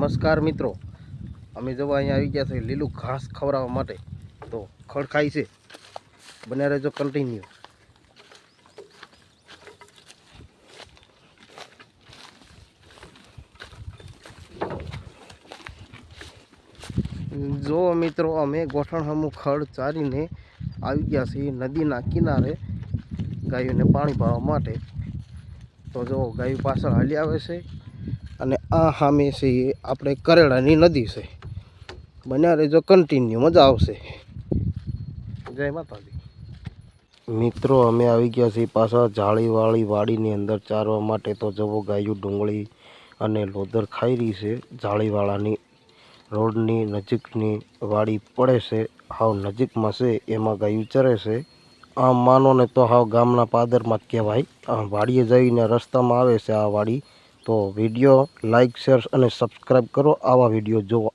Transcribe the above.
નમસ્કાર મિત્રો. અમે જવા અહીંયા આવી ગયા છે લીલું ઘાસ ખવડાવવા માટે. તો ખડખાઈ છે. બને રહેજો કન્ટિન્યુ જો મિત્રો, અમે ગોઠણ હમું ખડ ચારીને આવી ગયા છીએ નદીના કિનારે ગાયોને પાણી પાવા માટે. તો જો ગાયો પાછળ હાલી આવે છે. અને આ સામે છે એ આપણે કરેડાની નદી છે. બન્યા રહેજો કન્ટિન્યુ મજા આવશે. જય માતાજી. મિત્રો, અમે આવી ગયા છીએ પાછા જાળીવાળી વાડીની અંદર ચારવા માટે. તો જવો ગાયું ડુંગળી અને લોદર ખાઈ રહી છે. જાળીવાળાની રોડની નજીકની વાડી પડે છે. હાવ નજીકમાં છે, એમાં ગાયું ચરે છે. આમ માનો ને તો હાવ ગામના પાદરમાં જ કહેવાય. આ વાડીએ જઈને રસ્તામાં આવે છે આ વાડી. તો વીડિયો લાઈક શેર અને સબસ્ક્રાઈબ કરો. આવા વીડિયો જોવા.